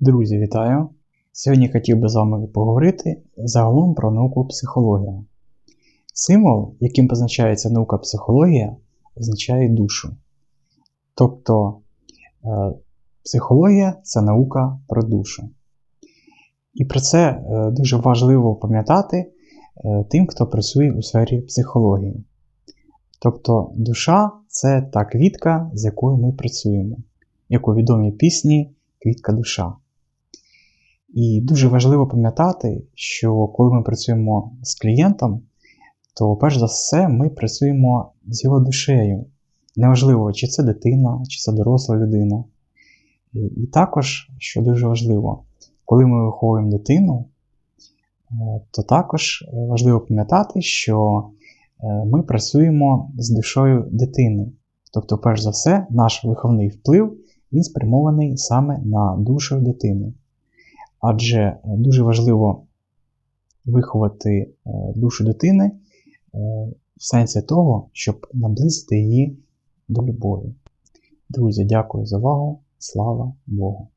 Друзі, вітаю! Сьогодні хотів би з вами поговорити загалом про науку психологія. Символ, яким позначається наука психологія, означає душу. Тобто е, психологія це наука про душу. І про це е, дуже важливо пам'ятати е, тим, хто працює у сфері психології. Тобто душа це та квітка, з якою ми працюємо, як у відомій пісні Квітка душа. І дуже важливо пам'ятати, що коли ми працюємо з клієнтом, то перш за все ми працюємо з його душею. Неважливо, чи це дитина, чи це доросла людина. І також, що дуже важливо, коли ми виховуємо дитину, е, то також важливо пам'ятати, що е, ми працюємо з душою дитини. Тобто, перш за все, наш виховний вплив він спрямований саме на душу дитини. Адже е, дуже важливо виховати е, душу дитини е, в сенсі того, щоб наблизити її до любові. Друзі, дякую за увагу. Слава Богу!